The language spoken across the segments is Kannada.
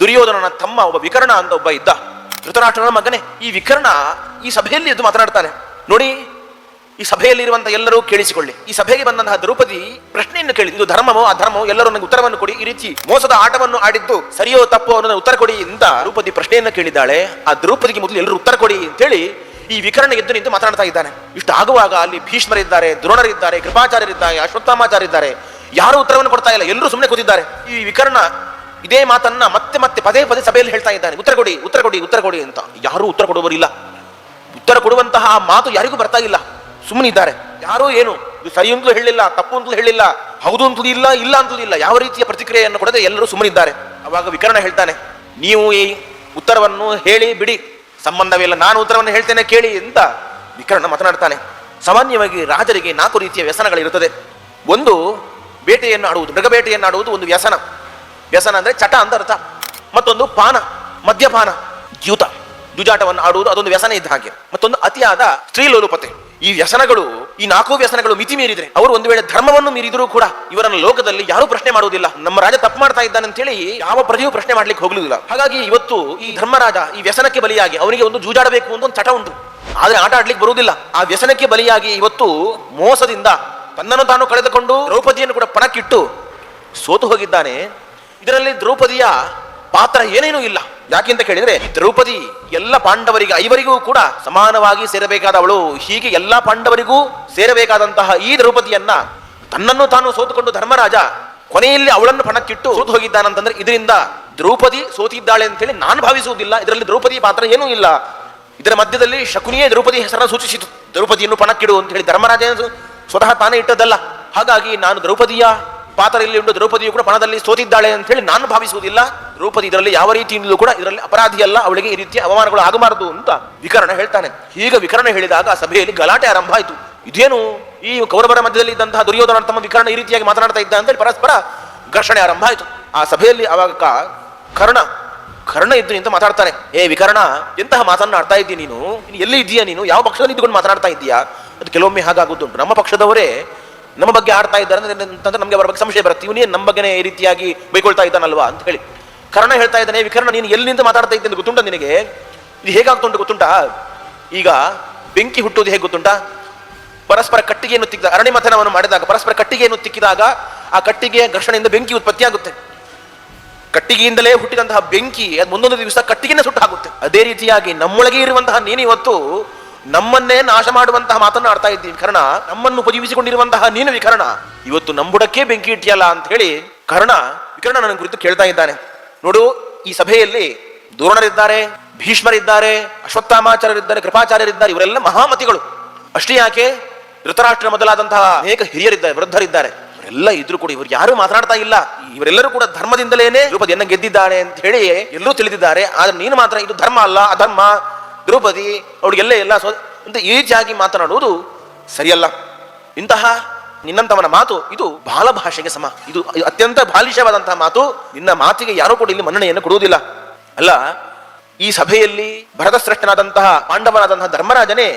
ದುರ್ಯೋಧನನ ತಮ್ಮ ಒಬ್ಬ ವಿಕರ್ಣ ಅಂತ ಒಬ್ಬ ಇದ್ದ. ಧೃತರಾಷ್ಟ್ರನ ಮಗನೇ. ಈ ವಿಕರ್ಣ ಈ ಸಭೆಯಲ್ಲಿ ಎದ್ದು ಮಾತನಾಡ್ತಾನೆ. ನೋಡಿ, ಈ ಸಭೆಯಲ್ಲಿರುವಂತ ಎಲ್ಲರೂ ಕೇಳಿಸಿಕೊಳ್ಳಿ. ಈ ಸಭೆಗೆ ಬಂದಂತಹ ದ್ರೌಪದಿ ಪ್ರಶ್ನೆಯನ್ನು ಕೇಳಿ ಇದು ಧರ್ಮವೋ ಅಧರ್ಮವೋ? ಎಲ್ಲರೂ ನನಗೆ ಉತ್ತರವನ್ನು ಕೊಡಿ. ಈ ರೀತಿ ಮೋಸದ ಆಟವನ್ನು ಆಡಿದ್ದು ಸರಿಯೋ ತಪ್ಪೋ ಅನ್ನೋ ಉತ್ತರ ಕೊಡಿ ಅಂತ ದ್ರೌಪದಿ ಪ್ರಶ್ನೆಯನ್ನು ಕೇಳಿದ್ದಾಳೆ. ಆ ದ್ರೌಪದಿಗೆ ಮೊದಲು ಎಲ್ಲರೂ ಉತ್ತರ ಕೊಡಿ ಅಂತೇಳಿ ಈ ವಿಕರಣ ಎದ್ದು ನಿಂತು ಮಾತನಾಡ್ತಾ ಇದ್ದಾನೆ. ಇಷ್ಟು ಆಗುವಾಗ ಅಲ್ಲಿ ಭೀಷ್ಮರಿದ್ದಾರೆ, ದ್ರೋಣರಿದ್ದಾರೆ, ಕೃಪಾಚಾರ್ಯರಿದ್ದಾರೆ, ಅಶ್ವತ್ಥಾಮಾಚಾರ್ಯರಿದ್ದಾರೆ. ಯಾರು ಉತ್ತರವನ್ನು ಕೊಡ್ತಾ ಇಲ್ಲ. ಎಲ್ಲರೂ ಸುಮ್ಮನೆ ಕೂತಿದ್ದಾರೆ. ಈ ವಿಕರ್ಣ ಇದೇ ಮಾತನ್ನ ಮತ್ತೆ ಮತ್ತೆ ಪದೇ ಪದೇ ಸಭೆಯಲ್ಲಿ ಹೇಳ್ತಾ ಇದ್ದಾನೆ, ಉತ್ತರ ಕೊಡಿ ಉತ್ತರ ಕೊಡಿ ಉತ್ತರ ಕೊಡಿ ಅಂತ. ಯಾರೂ ಉತ್ತರ ಕೊಡುವರಿಲ್ಲ ಉತ್ತರ ಕೊಡುವಂತಹ ಮಾತು ಯಾರಿಗೂ ಬರ್ತಾ ಇಲ್ಲ. ಸುಮ್ಮನಿದ್ದಾರೆ ಯಾರೂ ಏನು ಸರಿ ಅಂತಲೂ ಹೇಳಿಲ್ಲ ತಪ್ಪು ಅಂತಲೂ ಹೇಳಿಲ್ಲ ಹೌದು ಅಂತಲೂ ಇಲ್ಲ ಇಲ್ಲ ಅಂತಲೂ ಇಲ್ಲ, ಯಾವ ರೀತಿಯ ಪ್ರತಿಕ್ರಿಯೆಯನ್ನು ಕೊಡದೆ ಎಲ್ಲರೂ ಸುಮ್ಮನಿದ್ದಾರೆ ಅವಾಗ ವಿಕರಣ ಹೇಳ್ತಾನೆ, ನೀವು ಈ ಉತ್ತರವನ್ನು ಹೇಳಿ ಬಿಡಿ. ಸಂಬಂಧವಿಲ್ಲ, ನಾನು ಉತ್ತರವನ್ನು ಹೇಳ್ತೇನೆ, ಕೇಳಿ ಅಂತ ವಿಕರಣ ಮಾತನಾಡ್ತಾನೆ. ಸಾಮಾನ್ಯವಾಗಿ ರಾಜರಿಗೆ ನಾಲ್ಕು ರೀತಿಯ ವ್ಯಸನಗಳಿರುತ್ತದೆ. ಒಂದು, ಬೇಟೆಯನ್ನು ಆಡುವುದು, ಮೃಗಬೇಟೆಯನ್ನು ಆಡುವುದು ಒಂದು ವ್ಯಸನ. ವ್ಯಸನ ಅಂದ್ರೆ ಚಟ ಅಂತ ಅರ್ಥ. ಮತ್ತೊಂದು ಪಾನ, ಮದ್ಯಪಾನ, ದ್ಯೂತ. ಜುಜಾಟವನ್ನು ಆಡುವುದು ಅದೊಂದು ವ್ಯಸನ ಇದ್ದ ಹಾಗೆ. ಮತ್ತೊಂದು ಅತಿಯಾದ ಸ್ತ್ರೀಲೋಲುಪತೆ. ಈ ವ್ಯಸನಗಳು, ಈ ನಾಲ್ಕು ವ್ಯಸನಗಳು ಮಿತಿ ಮೀರಿದ್ರೆ ಅವರು ಒಂದು ವೇಳೆ ಧರ್ಮವನ್ನು ಮೀರಿದರೂ ಕೂಡ ಇವರನ್ನ ಲೋಕದಲ್ಲಿ ಯಾರೂ ಪ್ರಶ್ನೆ ಮಾಡುವುದಿಲ್ಲ. ನಮ್ಮ ರಾಜ ತಪ್ಪು ಮಾಡ್ತಾ ಇದ್ದಾನೆ ಅಂತೇಳಿ ಯಾವ ಪ್ರಜೆಯೂ ಪ್ರಶ್ನೆ ಮಾಡ್ಲಿಕ್ಕೆ ಹೋಗಲಿಲ್ಲ. ಹಾಗಾಗಿ ಇವತ್ತು ಈ ಧರ್ಮರಾಜ ಈ ವ್ಯಸನಕ್ಕೆ ಬಲಿಯಾಗಿ ಅವನಿಗೆ ಒಂದು ಜೂಜಾಡಬೇಕು ಅಂತ ಒಂದು ಚಟ ಉಂಟು. ಆದ್ರೆ ಆಟ ಆಡ್ಲಿಕ್ಕೆ ಬರುವುದಿಲ್ಲ. ಆ ವ್ಯಸನಕ್ಕೆ ಬಲಿಯಾಗಿ ಇವತ್ತು ಮೋಸದಿಂದ ತನ್ನನ್ನು ತಾನು ಕಳೆದುಕೊಂಡು ದ್ರೌಪದಿಯನ್ನು ಕೂಡ ಪಣಕ್ಕಿಟ್ಟು ಸೋತು ಹೋಗಿದ್ದಾನೆ. ಇದರಲ್ಲಿ ದ್ರೌಪದಿಯ ಪಾತ್ರ ಏನೇನೂ ಇಲ್ಲ. ಯಾಕೆಂತ ಕೇಳಿದ್ರೆ ಈ ದ್ರೌಪದಿ ಎಲ್ಲ ಪಾಂಡವರಿಗೆ, ಐವರಿಗೂ ಕೂಡ ಸಮಾನವಾಗಿ ಸೇರಬೇಕಾದವಳು. ಹೀಗೆ ಎಲ್ಲ ಪಾಂಡವರಿಗೂ ಸೇರಬೇಕಾದಂತಹ ಈ ದ್ರೌಪದಿಯನ್ನ ತನ್ನನ್ನು ತಾನು ಸೋತುಕೊಂಡು ಧರ್ಮರಾಜ ಕೊನೆಯಲ್ಲಿ ಅವಳನ್ನು ಪಣಕ್ಕಿಟ್ಟು ಸೋತು ಹೋಗಿದ್ದಾನಂತಂದ್ರೆ ಇದರಿಂದ ದ್ರೌಪದಿ ಸೋತಿದ್ದಾಳೆ ಅಂತ ಹೇಳಿ ನಾನು ಭಾವಿಸುವುದಿಲ್ಲ. ಇದರಲ್ಲಿ ದ್ರೌಪದಿ ಪಾತ್ರ ಏನೂ ಇಲ್ಲ. ಇದರ ಮಧ್ಯದಲ್ಲಿ ಶಕುನಿಯೇ ದ್ರೌಪದಿ ಹೆಸರನ್ನು ಸೂಚಿಸಿತು. ದ್ರೌಪದಿಯನ್ನು ಪಣಕ್ಕಿಡು ಅಂತ ಹೇಳಿ ಧರ್ಮರಾಜ ಸ್ವತಃ ತಾನೇ ಇಟ್ಟದ್ದಲ್ಲ. ಹಾಗಾಗಿ ನಾನು ದ್ರೌಪದಿಯ ಪಾತ್ರ ಇಲ್ಲಿ ಉಂಟು, ದ್ರೌಪದಿಯು ಕೂಡ ಪಣದಲ್ಲಿ ಸೋತಿದ್ದಾಳೆ ಅಂತ ಹೇಳಿ ನಾನು ಭಾವಿಸುವುದಿಲ್ಲ. ದ್ರೌಪದಿ ಇದರಲ್ಲಿ ಯಾವ ರೀತಿಯಿಂದಲೂ ಕೂಡ ಇದರಲ್ಲಿ ಅಪರಾಧಿಯಲ್ಲ ಅವಳಿಗೆ ಈ ರೀತಿಯ ಅವಮಾನಗಳು ಆಗಬಾರದು ಅಂತ ವಿಕರಣ ಹೇಳ್ತಾನೆ. ಈಗ ವಿಕರಣ ಹೇಳಿದಾಗ ಆ ಸಭೆಯಲ್ಲಿ ಗಲಾಟೆ ಆರಂಭ ಆಯಿತು. ಇದೇನು ಈ ಕೌರವರ ಮಧ್ಯದಲ್ಲಿ ಇದ್ದಂತಹ ದುರ್ಯೋಧನ ತಮ್ಮ ವಿಕರಣ ಈ ರೀತಿಯಾಗಿ ಮಾತನಾಡ್ತಾ ಇದ್ದ ಅಂತೇಳಿ ಪರಸ್ಪರ ಘರ್ಷಣೆ ಆರಂಭ ಆಯಿತು. ಆ ಸಭೆಯಲ್ಲಿ ಅವಾಗ ಕರ್ಣ ಕರ್ಣ ಇದ್ದು ನಿಂತು ಮಾತಾಡ್ತಾನೆ. ಏ ವಿಕರ್ಣ, ಎಂತಹ ಮಾತನಾಡ್ತಾ ಇದ್ದೀಯ ನೀನು? ಎಲ್ಲಿ ಇದೆಯಾ ನೀನು? ಯಾವ ಪಕ್ಷದಲ್ಲಿ ಇದ್ದುಕೊಂಡು ಮಾತನಾಡ್ತಾ ಇದ್ದೀಯಾ? ಅದು ಕೆಲವೊಮ್ಮೆ ಹಾಗಾಗುದುಂಟು ನಮ್ಮ ಪಕ್ಷದವರೇ ನಮ್ಮ ಬಗ್ಗೆ ಆಡ್ತಾ ಇದ್ದಾರೆ ಅಂದ್ರೆ ಅಂತಂದ್ರೆ ನಮಗೆ ಅವರ ಬಗ್ಗೆ ಸಂಶಯ ಬರುತ್ತೆ. ಇವನೇ ನಮ್ಮ ಬಗ್ಗೆನೇ ಈ ರೀತಿಯಾಗಿ ಬೈಕೊಳ್ತಾ ಇದ್ದಾನಲ್ವಾ ಅಂತ ಹೇಳಿ. ಕರ್ಣ ಹೇಳ್ತಾ ಇದ್ದಾನೆ ವಿಕರ್ಣ, ನೀನು ಎಲ್ಲಿಂದ ಮಾತಾಡ್ತಾ ಇದ್ದೆ? ಗೊತ್ತುಂಟ ನಿನಗೆ? ಇದು ಹೇಗಾಗ್ತುಂಟು ಗೊತ್ತುಂಟಾ? ಈಗ ಬೆಂಕಿ ಹುಟ್ಟುವುದು ಹೇಗೆ ಗೊತ್ತುಂಟಾ? ಪರಸ್ಪರ ಕಟ್ಟಿಗೆಯನ್ನು ತಿಕ್ಕಿದ ಅರಣಿ ಮಥನವನ್ನು ಮಾಡಿದಾಗ ಪರಸ್ಪರ ಕಟ್ಟಿಗೆಯನ್ನು ತಿಕ್ಕಿದಾಗ ಆ ಕಟ್ಟಿಗೆಯ ಘರ್ಷಣೆಯಿಂದ ಬೆಂಕಿ ಉತ್ಪತ್ತಿಯಾಗುತ್ತೆ. ಕಟ್ಟಿಗೆಯಿಂದಲೇ ಹುಟ್ಟಿದಂತಹ ಬೆಂಕಿ, ಅದು ಮುಂದೊಂದು ದಿವಸ ಕಟ್ಟಿಗೆನೇ ಸುಟ್ಟು ಹಾಕುತ್ತೆ ಅದೇ ರೀತಿಯಾಗಿ ನಮ್ಮೊಳಗೆ ಇರುವಂತಹ ನೀನು ಇವತ್ತು ನಮ್ಮನ್ನೇ ನಾಶ ಮಾಡುವಂತಹ ಮಾತನ್ನು ಆಡ್ತಾ ಇದ್ದೀನಿ ಕರ್ಣ, ನಮ್ಮನ್ನು ಉಪಜೀವಿಸಿಕೊಂಡಿರುವಂತಹ ನೀನು ವಿಕರ್ಣ. ಇವತ್ತು ನಂಬುಡಕ್ಕೆ ಬೆಂಕಿ ಇಟ್ಟಿಯಲ್ಲ ಅಂತ ಹೇಳಿ ಕರ್ಣ ವಿಕರ್ಣ ನನ್ನ ಕುರಿತು ಕೇಳ್ತಾ ಇದ್ದಾನೆ. ನೋಡು, ಈ ಸಭೆಯಲ್ಲಿ ದ್ರೋಣರಿದ್ದಾರೆ, ಭೀಷ್ಮರಿದ್ದಾರೆ, ಅಶ್ವತ್ಥಾಮಾಚಾರ್ಯರಿದ್ದಾರೆ, ಕೃಪಾಚಾರ್ಯರಿದ್ದಾರೆ, ಇವರೆಲ್ಲ ಮಹಾಮತಿಗಳು. ಅಷ್ಟೇ ಯಾಕೆ? ಧೃತರಾಷ್ಟ್ರ ಮೊದಲಾದಂತಹ ಅನೇಕ ಹಿರಿಯರಿದ್ದಾರೆ, ವೃದ್ಧರಿದ್ದಾರೆ. ಎಲ್ಲ ಇದ್ರು ಕೂಡ ಇವರು ಯಾರು ಮಾತನಾಡ್ತಾ ಇಲ್ಲ. ಇವರೆಲ್ಲರೂ ಕೂಡ ಧರ್ಮದಿಂದಲೇನೆ ದ್ರೌಪದಿಯನ್ನ ಗೆದ್ದಿದ್ದಾಳೆ ಅಂತ ಹೇಳಿ ಎಲ್ಲರೂ ತಿಳಿದಿದ್ದಾರೆ. ಆದ್ರೆ ನೀನು ಮಾತ್ರ, ಇದು ಧರ್ಮ ಅಲ್ಲ, ಅಧರ್ಮ. ದ್ರೌಪದಿ ಅವಳಿಗೆಲ್ಲ ಎಲ್ಲ ಸೊ ಅಂತ ಈಜಿಯಾಗಿ ಮಾತನಾಡುವುದು ಸರಿಯಲ್ಲ. ಇಂತಹ ನಿನ್ನಂತವನ ಮಾತು, ಇದು ಬಾಲ ಭಾಷೆಗೆ ಸಮ. ಇದು ಅತ್ಯಂತ ಬಾಲಿಷವಾದಂತಹ ಮಾತು. ನಿನ್ನ ಮಾತಿಗೆ ಯಾರೂ ಕೂಡ ಇಲ್ಲಿ ಮನ್ನಣೆಯನ್ನು ಕೊಡುವುದಿಲ್ಲ. ಅಲ್ಲ, ಈ ಸಭೆಯಲ್ಲಿ ಭರತಶ್ರೇಷ್ಠನಾದಂತಹ ಪಾಂಡವನಾದಂತಹ ಧರ್ಮರಾಜನೇ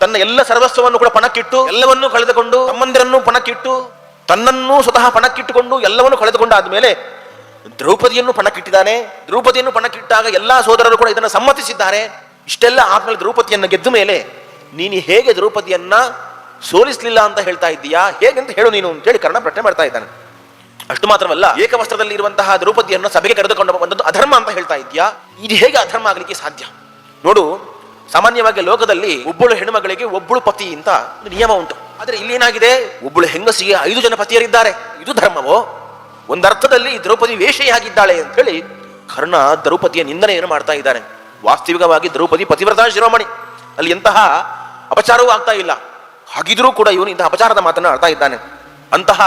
ತನ್ನ ಎಲ್ಲ ಸರ್ವಸ್ವವನ್ನು ಕೂಡ ಪಣಕ್ಕಿಟ್ಟು, ಎಲ್ಲವನ್ನೂ ಕಳೆದುಕೊಂಡು, ತಮ್ಮಂದಿರನ್ನು ಪಣಕ್ಕಿಟ್ಟು, ತನ್ನನ್ನು ಸ್ವತಃ ಪಣಕ್ಕಿಟ್ಟುಕೊಂಡು, ಎಲ್ಲವನ್ನೂ ಕಳೆದುಕೊಂಡಾದ ಮೇಲೆ ದ್ರೌಪದಿಯನ್ನು ಪಣಕ್ಕಿಟ್ಟಿದ್ದಾನೆ. ದ್ರೌಪದಿಯನ್ನು ಪಣಕ್ಕಿಟ್ಟಾಗ ಎಲ್ಲಾ ಸೋದರರು ಕೂಡ ಇದನ್ನು ಸಮ್ಮತಿಸಿದ್ದಾರೆ. ಇಷ್ಟೆಲ್ಲ ಆದ್ಮೇಲೆ ದ್ರೌಪದಿಯನ್ನು ಗೆದ್ದ ಮೇಲೆ ನೀನು ಹೇಗೆ ದ್ರೌಪದಿಯನ್ನ ಸೋಲಿಸಲಿಲ್ಲ ಅಂತ ಹೇಳ್ತಾ ಇದ್ದೀಯಾ? ಹೇಗಂತ ಹೇಳು ನೀನು ಅಂತೇಳಿ ಕರ್ಣ ಪ್ರಶ್ನೆ ಮಾಡ್ತಾ ಇದ್ದಾನೆ. ಅಷ್ಟು ಮಾತ್ರವಲ್ಲ ಏಕವಸ್ತ್ರದಲ್ಲಿ ಇರುವಂತಹ ದ್ರೌಪದಿಯನ್ನು ಸಭೆಗೆ ಕರೆದುಕೊಂಡು ಬಂದದ್ದು ಅಧರ್ಮ ಅಂತ ಹೇಳ್ತಾ ಇದ್ದೀಯಾ? ಇದು ಹೇಗೆ ಅಧರ್ಮ ಆಗಲಿಕ್ಕೆ ಸಾಧ್ಯ? ನೋಡು, ಸಾಮಾನ್ಯವಾಗಿ ಲೋಕದಲ್ಲಿ ಒಬ್ಬಳು ಹೆಣ್ಣುಮಗಳಿಗೆ ಒಬ್ಬಳು ಪತಿ ಅಂತ ಒಂದು ನಿಯಮ ಉಂಟು. ಆದರೆ ಇಲ್ಲಿ ಏನಾಗಿದೆ? ಒಬ್ಬಳು ಹೆಂಗಸಿಗೆ ಐದು ಜನ ಪತಿಯರಿದ್ದಾರೆ. ಇದು ಧರ್ಮವೋ? ಒಂದರ್ಥದಲ್ಲಿ ದ್ರೌಪದಿ ವೇಷೆಯಾಗಿದ್ದಾಳೆ ಅಂತ ಹೇಳಿ ಕರ್ಣ ದ್ರೌಪದಿಯ ನಿಂದನೆಯನ್ನು ಮಾಡ್ತಾ ಇದ್ದಾನೆ. ವಾಸ್ತವಿಕವಾಗಿ ದ್ರೌಪದಿ ಪತಿವ್ರತ ಶಿರೋಮಣಿ. ಅಲ್ಲಿ ಎಂತಹ ಅಪಚಾರವೂ ಆಗ್ತಾ ಇಲ್ಲ. ಹಾಗಿದ್ರೂ ಕೂಡ ಇವನು ಇಂತಹ ಅಪಚಾರದ ಮಾತನ್ನು ಆಡ್ತಾ ಇದ್ದಾನೆ. ಅಂತಹ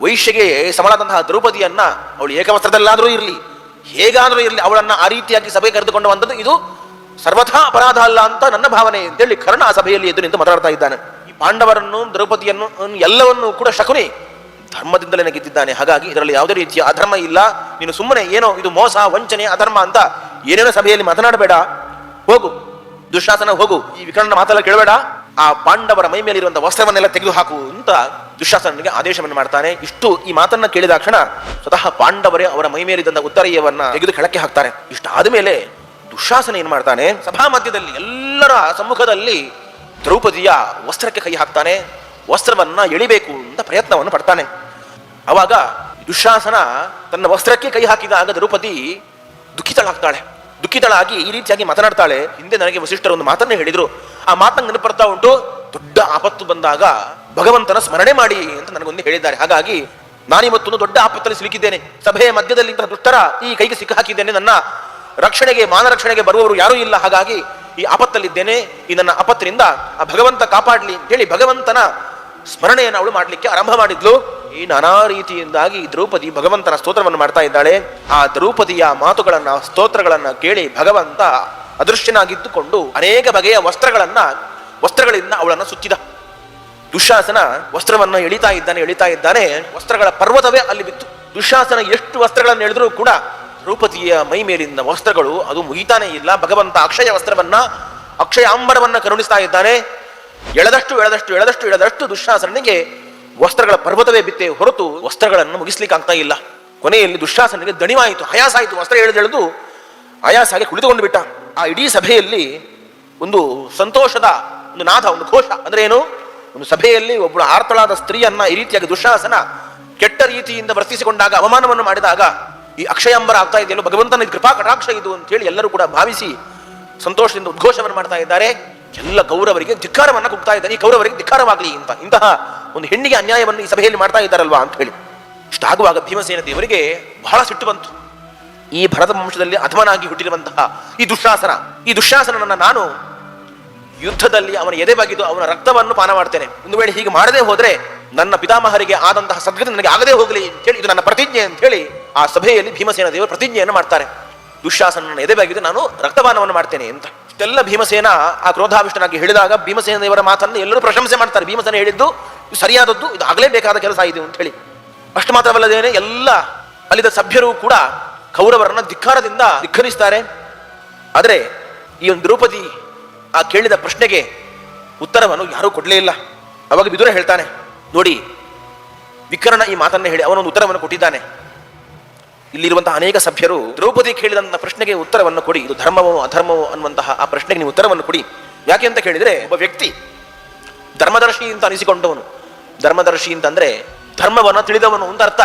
ವೈಶ್ಯಗೆ ಸಮಳಾದಂತಹ ದ್ರೌಪದಿಯನ್ನ ಅವಳು ಏಕವಸ್ತ್ರದಲ್ಲಾದರೂ ಇರಲಿ, ಹೇಗಾದರೂ ಇರಲಿ, ಅವಳನ್ನ ಆ ರೀತಿಯಾಗಿ ಸಭೆಗೆ ಕರೆದುಕೊಂಡು ಬಂದದ್ದು ಇದು ಸರ್ವಥಾ ಅಪರಾಧ ಅಲ್ಲ ಅಂತ ನನ್ನ ಭಾವನೆ ಅಂತೇಳಿ ಕರ್ಣ ಆ ಸಭೆಯಲ್ಲಿ ಎದ್ದು ನಿಂತು ಮಾತಾಡ್ತಾ ಇದ್ದಾನೆ. ಈ ಪಾಂಡವರನ್ನು, ದ್ರೌಪದಿಯನ್ನು, ಎಲ್ಲವನ್ನೂ ಕೂಡ ಶಕುನಿ ಧರ್ಮದಿಂದಲೇ ಗೆದ್ದಿದ್ದಾನೆ. ಹಾಗಾಗಿ ಇದರಲ್ಲಿ ಯಾವುದೇ ರೀತಿಯ ಅಧರ್ಮ ಇಲ್ಲ. ನೀನು ಸುಮ್ಮನೆ ಏನೋ, ಇದು ಮೋಸ, ವಂಚನೆ, ಅಧರ್ಮ ಅಂತ ಏನೇನೋ ಸಭೆಯಲ್ಲಿ ಮಾತನಾಡಬೇಡ. ಹೋಗು. ದುಶಾಸನ ಹೋಗು. ಈ ವಿಕರಣ ಮಾತೆಲ್ಲ ಕೇಳಬೇಡ. ಆ ಪಾಂಡವರ ಮೈ ಮೇಲಿರುವಂತಹ ವಸ್ತ್ರವನ್ನೆಲ್ಲ ತೆಗೆದು ಹಾಕು ಅಂತ ದುಶಾಸನಿಗೆ ಆದೇಶವನ್ನು ಮಾಡ್ತಾನೆ. ಇಷ್ಟು ಈ ಮಾತನ್ನ ಕೇಳಿದ ಕ್ಷಣ ಸ್ವತಃ ಪಾಂಡವರೇ ಅವರ ಮೈ ಮೇಲಿದ್ದಂತ ಉತ್ತರೀಯವನ್ನ ತೆಗೆದು ಕೆಳಕ್ಕೆ ಹಾಕ್ತಾರೆ. ಇಷ್ಟಾದ ಮೇಲೆ ದುಶಾಸನ ಏನ್ ಮಾಡ್ತಾನೆ? ಸಭಾ ಮಧ್ಯದಲ್ಲಿ ಎಲ್ಲರ ಸಮ್ಮುಖದಲ್ಲಿ ದ್ರೌಪದಿಯ ವಸ್ತ್ರಕ್ಕೆ ಕೈ ಹಾಕ್ತಾನೆ. ವಸ್ತ್ರವನ್ನ ಎಳಿಬೇಕು ಅಂತ ಪ್ರಯತ್ನವನ್ನು ಪಡ್ತಾನೆ. ಅವಾಗ ದುಶಾಸನ ತನ್ನ ವಸ್ತ್ರಕ್ಕೆ ಕೈ ಹಾಕಿದಾಗ ದ್ರೌಪದಿ ದುಃಖಿತಳಾಗ್ತಾಳೆ. ದುಃಖಿತಳಾಗಿ ಈ ರೀತಿಯಾಗಿ ಮಾತನಾಡ್ತಾಳೆ. ಹಿಂದೆ ನನಗೆ ವಸಿಷ್ಠರು ಒಂದು ಮಾತನ್ನೇ ಹೇಳಿದ್ರು. ಆ ಮಾತನ್ನು ನೆನಪರ್ತಾ ಉಂಟು. ದೊಡ್ಡ ಆಪತ್ತು ಬಂದಾಗ ಭಗವಂತನ ಸ್ಮರಣೆ ಮಾಡಿ ಅಂತ ನನಗೊಂದು ಹೇಳಿದ್ದಾರೆ. ಹಾಗಾಗಿ ನಾನಿವತ್ತೊಂದು ದೊಡ್ಡ ಆಪತ್ತಲ್ಲಿ ಸಿಲುಕಿದ್ದೇನೆ. ಸಭೆಯ ಮಧ್ಯದಲ್ಲಿ ಇಂತಹ ದುಷ್ಟರ ಈ ಕೈಗೆ ಸಿಕ್ಕ ಹಾಕಿದ್ದೇನೆ ನನ್ನ ರಕ್ಷಣೆಗೆ, ಮಾನ ರಕ್ಷಣೆಗೆ ಬರುವವರು ಯಾರೂ ಇಲ್ಲ. ಹಾಗಾಗಿ ಈ ಆಪತ್ತಲ್ಲಿದ್ದೇನೆ. ಈ ನನ್ನ ಆಪತ್ತಿನಿಂದ ಆ ಭಗವಂತ ಕಾಪಾಡ್ಲಿ ಅಂತ ಹೇಳಿ ಭಗವಂತನ ಸ್ಮರಣೆಯನ್ನು ಅವಳು ಮಾಡಲಿಕ್ಕೆ ಆರಂಭ ಮಾಡಿದ್ಲು. ಈ ನಾನಾ ರೀತಿಯಿಂದಾಗಿ ದ್ರೌಪದಿ ಭಗವಂತನ ಸ್ತೋತ್ರವನ್ನು ಮಾಡ್ತಾ ಇದ್ದಾಳೆ. ಆ ದ್ರೌಪದಿಯ ಮಾತುಗಳನ್ನು, ಸ್ತೋತ್ರಗಳನ್ನು ಕೇಳಿ ಭಗವಂತ ಅದೃಶ್ಯನಾಗಿದ್ದುಕೊಂಡು ಅನೇಕ ಬಗೆಯ ವಸ್ತ್ರಗಳನ್ನು, ವಸ್ತ್ರಗಳಿಂದ ಅವಳನ್ನು ಸುತ್ತಿದ. ದುಶಾಸನ ವಸ್ತ್ರವನ್ನು ಎಳಿತಾ ಇದ್ದಾನೆ ಎಳಿತಾ ಇದ್ದಾನೆ. ವಸ್ತ್ರಗಳ ಪರ್ವತವೇ ಅಲ್ಲಿ ಬಿತ್ತು. ದುಶಾಸನ ಎಷ್ಟು ವಸ್ತ್ರಗಳನ್ನು ಎಳೆದರೂ ಕೂಡ ದ್ರೌಪದಿಯ ಮೈ ಮೇಲಿನ ವಸ್ತ್ರಗಳು ಅದು ಮುಗಿತಾನೇ ಇಲ್ಲ. ಭಗವಂತ ಅಕ್ಷಯ ವಸ್ತ್ರವನ್ನ, ಅಕ್ಷಯ ಅಂಬರವನ್ನ ಕರುಣಿಸ್ತಾ ಇದ್ದಾನೆ. ಎಳೆದಷ್ಟು ಎಳೆದಷ್ಟು ಎಳೆದಷ್ಟು ಎಳೆದಷ್ಟು ದುಶ್ಯಾಸನಿಗೆ ವಸ್ತ್ರಗಳ ಪರ್ವತವೇ ಬಿತ್ತೆ ಹೊರತು ವಸ್ತ್ರಗಳನ್ನು ಮುಗಿಸ್ಲಿಕ್ಕೆ ಆಗ್ತಾ ಇಲ್ಲ. ಕೊನೆಯಲ್ಲಿ ದುಶ್ಯಾಸನಿಗೆ ದಣಿವಾಯಿತು, ಹಯಾಸಾಯಿತು. ವಸ್ತ್ರ ಎಳೆದೆಳೆದು ಆಯಾಸಾಗಿ ಕುಳಿತುಕೊಂಡು ಬಿಟ್ಟ. ಆ ಇಡೀ ಸಭೆಯಲ್ಲಿ ಒಂದು ಸಂತೋಷದ, ಒಂದು ನಾದ, ಒಂದು ಘೋಷ. ಅಂದ್ರೆ ಏನು? ಒಂದು ಸಭೆಯಲ್ಲಿ ಒಬ್ಬಳು ಆರ್ತಳಾದ ಸ್ತ್ರೀಯನ್ನ ಈ ರೀತಿಯಾಗಿ ದುಶಾಸನ ಕೆಟ್ಟ ರೀತಿಯಿಂದ ವರ್ತಿಸಿಕೊಂಡಾಗ, ಅವಮಾನವನ್ನು ಮಾಡಿದಾಗ ಈ ಅಕ್ಷಯಾಂಬರ ಆಗ್ತಾ ಇದೆಯಲ್ಲ, ಭಗವಂತನ ಕೃಪಾ ಕಟಾಕ್ಷ ಇದು ಅಂತ ಹೇಳಿ ಎಲ್ಲರೂ ಕೂಡ ಭಾವಿಸಿ ಸಂತೋಷದಿಂದ ಉದ್ಘೋಷವನ್ನು ಮಾಡ್ತಾ ಇದ್ದಾರೆ. ಎಲ್ಲ ಕೌರವರಿಗೆ ಧಿಕ್ಕಾರವನ್ನು ಕುಗ್ತಾ ಇದ್ದಾರೆ ಈ ಕೌರವರಿಗೆ ಧಿಕ್ಕಾರವಾಗಲಿ ಅಂತ ಇಂತಹ ಒಂದು ಹೆಣ್ಣಿಗೆ ಅನ್ಯಾಯವನ್ನು ಈ ಸಭೆಯಲ್ಲಿ ಮಾಡ್ತಾ ಇದ್ದಾರಲ್ವಾ ಅಂತ ಹೇಳಿ. ಇಷ್ಟಾಗುವಾಗ ಭೀಮಸೇನ ದೇವರಿಗೆ ಬಹಳ ಸಿಟ್ಟು ಬಂತು. ಈ ಭರತ ವಂಶದಲ್ಲಿ ಅಧಮನಾಗಿ ಹುಟ್ಟಿರುವಂತಹ ಈ ದುಶಾಸನ, ಈ ದುಶಾಸನನ್ನು ನಾನು ಯುದ್ಧದಲ್ಲಿ ಅವನ ಎದೆ ಬಗೆದು ಅವನ ರಕ್ತವನ್ನು ಪಾನ ಮಾಡ್ತೇನೆ. ಒಂದು ವೇಳೆ ಹೀಗೆ ಮಾಡದೇ ಹೋದ್ರೆ ನನ್ನ ಪಿತಾಮಹರಿಗೆ ಆದಂತಹ ಸದ್ಗತಿ ನನಗೆ ಆಗದೇ ಹೋಗಲಿ ಅಂತೇಳಿ ಇದು ನನ್ನ ಪ್ರತಿಜ್ಞೆ ಅಂತ ಹೇಳಿ ಆ ಸಭೆಯಲ್ಲಿ ಭೀಮಸೇನ ದೇವರು ಪ್ರತಿಜ್ಞೆಯನ್ನು ಮಾಡ್ತಾರೆ. ದುಶಾಸನನ ಎದೆ ಬಗೆದು ನಾನು ರಕ್ತಪಾನವನ್ನು ಮಾಡ್ತೇನೆ ಅಂತ. ಇಷ್ಟೆಲ್ಲ ಭೀಮಸೇನ ಆ ಕ್ರೋಧಾವಿಷ್ಟನಾಗಿ ಹೇಳಿದಾಗ ಭೀಮಸೇನ ದೇವರ ಮಾತನ್ನು ಎಲ್ಲರೂ ಪ್ರಶಂಸೆ ಮಾಡ್ತಾರೆ. ಭೀಮಸೇನ ಹೇಳಿದ್ದು ಸರಿಯಾದದ್ದು, ಇದು ಆಗಲೇಬೇಕಾದ ಕೆಲಸ ಇದು ಅಂತ ಹೇಳಿ. ಅಷ್ಟು ಮಾತ್ರವಲ್ಲದೇನೆ ಎಲ್ಲ ಅಲ್ಲಿದ ಸಭ್ಯರು ಕೂಡ ಕೌರವರನ್ನ ಧಿಕ್ಕಾರದಿಂದ ಧಿಕ್ಕರಿಸ್ತಾರೆ. ಆದರೆ ಈ ಒಂದು ದ್ರೌಪದಿ ಆ ಕೇಳಿದ ಪ್ರಶ್ನೆಗೆ ಉತ್ತರವನ್ನು ಯಾರೂ ಕೊಡಲೇ ಇಲ್ಲ. ಅವಾಗ ಬಿದುರ ಹೇಳ್ತಾನೆ, ನೋಡಿ, ವಿಕರ್ಣ ಈ ಮಾತನ್ನ ಹೇಳಿ, ಅವನೊಂದು ಉತ್ತರವನ್ನು ಕೊಟ್ಟಿದ್ದಾನೆ. ಇಲ್ಲಿರುವಂತಹ ಅನೇಕ ಸಭ್ಯರು ದ್ರೌಪದಿ ಕೇಳಿದಂತಹ ಪ್ರಶ್ನೆಗೆ ಉತ್ತರವನ್ನು ಕೊಡಿ, ಇದು ಧರ್ಮವೋ ಅಧರ್ಮವೋ ಅನ್ನುವಂತಹ ಆ ಪ್ರಶ್ನೆಗೆ ನೀವು ಉತ್ತರವನ್ನು ಕೊಡಿ. ಯಾಕೆ ಅಂತ ಕೇಳಿದ್ರೆ, ಒಬ್ಬ ವ್ಯಕ್ತಿ ಧರ್ಮದರ್ಶಿ ಅಂತ ಅನಿಸಿಕೊಂಡವನು. ಧರ್ಮದರ್ಶಿ ಅಂತಂದ್ರೆ ಧರ್ಮವನ್ನು ತಿಳಿದವನು ಅಂತ ಅರ್ಥ.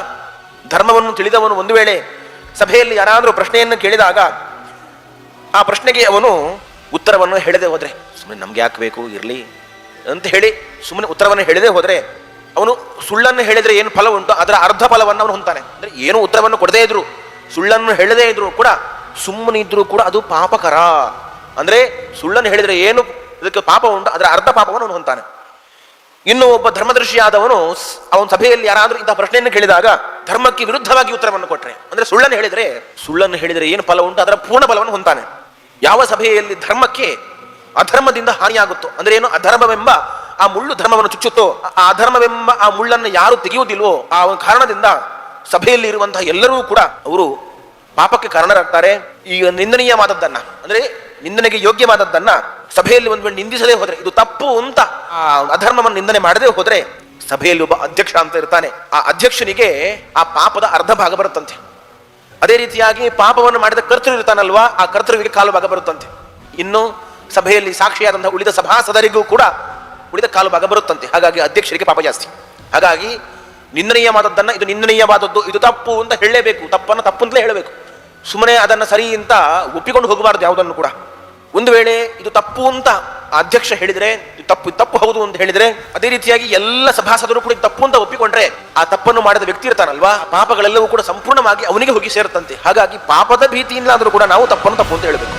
ಧರ್ಮವನ್ನು ತಿಳಿದವನು ಒಂದು ವೇಳೆ ಸಭೆಯಲ್ಲಿ ಯಾರಾದರೂ ಪ್ರಶ್ನೆಯನ್ನು ಕೇಳಿದಾಗ ಆ ಪ್ರಶ್ನೆಗೆ ಅವನು ಉತ್ತರವನ್ನು ಹೇಳದೆ ಹೋದರೆ ಸುಮ್ಮನೆ ನಮ್ಗೆ ಯಾಕೆ ಬೇಕು? ಇರಲಿ. ಅಂತ ಹೇಳಿ ಸುಮ್ಮನೆ ಉತ್ತರವನ್ನು ಹೇಳದೆ ಹೋದ್ರೆ ಅವನು ಸುಳ್ಳನ್ನು ಹೇಳಿದರೆ ಏನು ಫಲ ಉಂಟು? ಅದರ ಅರ್ಧ ಫಲವನ್ನು ಅವನು ಹೊಂತಾನೆ ಅಂದ್ರೆ ಏನು ಉತ್ತರವನ್ನು ಕೊಡದೇ ಇದ್ರು, ಸುಳ್ಳನ್ನು ಹೇಳದೇ ಇದ್ರು ಕೂಡ ಸುಮ್ಮನೆ ಇದ್ದರೂ ಕೂಡ ಅದು ಪಾಪಕರ. ಅಂದ್ರೆ ಸುಳ್ಳನ್ನು ಹೇಳಿದರೆ ಏನು ಇದಕ್ಕೆ ಪಾಪ ಉಂಟು? ಅದರ ಅರ್ಧ ಪಾಪವನ್ನು ಅವನು ಹೊಂತಾನೆ ಇನ್ನು ಒಬ್ಬ ಧರ್ಮದರ್ಶಿಯಾದವನು ಅವನ ಸಭೆಯಲ್ಲಿ ಯಾರಾದರೂ ಇಂತಹ ಪ್ರಶ್ನೆಯನ್ನು ಕೇಳಿದಾಗ ಧರ್ಮಕ್ಕೆ ವಿರುದ್ಧವಾಗಿ ಉತ್ತರವನ್ನು ಕೊಟ್ಟರೆ ಅಂದ್ರೆ ಸುಳ್ಳನ್ನು ಹೇಳಿದರೆ ಸುಳ್ಳನ್ನು ಹೇಳಿದರೆ ಏನು ಫಲ ಉಂಟು? ಅದರ ಪೂರ್ಣ ಫಲವನ್ನು ಹೊಂತಾನೆ ಯಾವ ಸಭೆಯಲ್ಲಿ ಧರ್ಮಕ್ಕೆ ಅಧರ್ಮದಿಂದ ಹಾನಿಯಾಗುತ್ತೋ, ಅಂದ್ರೆ ಏನು ಅಧರ್ಮವೆಂಬ ಆ ಮುಳ್ಳು ಧರ್ಮವನ್ನು ಚುಚ್ಚುತ್ತೋ, ಆ- ಧರ್ಮವೆಂಬ ಆ ಮುಳ್ಳನ್ನು ಯಾರು ತೆಗೆಯುವುದಿಲ್ವೋ ಆ ಒಂದು ಕಾರಣದಿಂದ ಸಭೆಯಲ್ಲಿ ಇರುವಂತಹ ಎಲ್ಲರೂ ಕೂಡ ಅವರು ಪಾಪಕ್ಕೆ ಕಾರಣರಾಗ್ತಾರೆ. ಈ ನಿಂದನೀಯವಾದದ್ದನ್ನ, ಅಂದ್ರೆ ನಿಂದನೆಗೆ ಯೋಗ್ಯವಾದದ್ದನ್ನ ಸಭೆಯಲ್ಲಿ ಒಂದು ವೇಳೆ ನಿಂದಿಸದೇ ಹೋದ್ರೆ, ಇದು ತಪ್ಪು ಅಂತ ಆ ಅಧರ್ಮವನ್ನು ನಿಂದನೆ ಮಾಡದೆ ಹೋದ್ರೆ ಸಭೆಯಲ್ಲಿ ಒಬ್ಬ ಅಧ್ಯಕ್ಷ ಅಂತ ಇರ್ತಾನೆ. ಆ ಅಧ್ಯಕ್ಷನಿಗೆ ಆ ಪಾಪದ ಅರ್ಧ ಭಾಗ ಬರುತ್ತಂತೆ. ಅದೇ ರೀತಿಯಾಗಿ ಪಾಪವನ್ನು ಮಾಡಿದ ಕರ್ತೃ ಇರ್ತಾನಲ್ವಾ, ಆ ಕರ್ತೃವಿಗೆ ಕಾಲು ಭಾಗ ಬರುತ್ತಂತೆ. ಇನ್ನು ಸಭೆಯಲ್ಲಿ ಸಾಕ್ಷಿಯಾದಂತಹ ಉಳಿದ ಸಭಾಸದರಿಗೂ ಕೂಡ ಉಳಿದ ಕಾಲು ಭಾಗ ಬರುತ್ತಂತೆ. ಹಾಗಾಗಿ ಅಧ್ಯಕ್ಷರಿಗೆ ಪಾಪ ಜಾಸ್ತಿ. ಹಾಗಾಗಿ ನಿಂದನೀಯವಾದದ್ದನ್ನು ಇದು ನಿಂದನೀಯವಾದದ್ದು, ಇದು ತಪ್ಪು ಅಂತ ಹೇಳಲೇಬೇಕು. ತಪ್ಪನ್ನು ತಪ್ಪು ಅಂತಲೇ ಹೇಳಬೇಕು. ಸುಮ್ಮನೆ ಅದನ್ನು ಸರಿ ಅಂತ ಒಪ್ಪಿಕೊಂಡು ಹೋಗಬಾರದು ಯಾವುದನ್ನು ಕೂಡ. ಒಂದು ವೇಳೆ ಇದು ತಪ್ಪು ಅಂತ ಅಧ್ಯಕ್ಷ ಹೇಳಿದರೆ ತಪ್ಪು ತಪ್ಪು ಹೌದು ಅಂತ ಹೇಳಿದರೆ, ಅದೇ ರೀತಿಯಾಗಿ ಎಲ್ಲ ಸಭಾಸದರು ಕೂಡ ತಪ್ಪು ಅಂತ ಒಪ್ಪಿಕೊಂಡ್ರೆ, ಆ ತಪ್ಪನ್ನು ಮಾಡಿದ ವ್ಯಕ್ತಿ ಇರ್ತಾನಲ್ವಾ? ಪಾಪಗಳೆಲ್ಲವೂ ಕೂಡ ಸಂಪೂರ್ಣವಾಗಿ ಅವನಿಗೆ ಹೋಗಿ ಸೇರುತ್ತಂತೆ. ಹಾಗಾಗಿ ಪಾಪದ ಭೀತಿಯಿಂದಲಾದರೂ ಕೂಡ ನಾವು ತಪ್ಪನ್ನು ತಪ್ಪು ಅಂತ ಹೇಳಬೇಕು.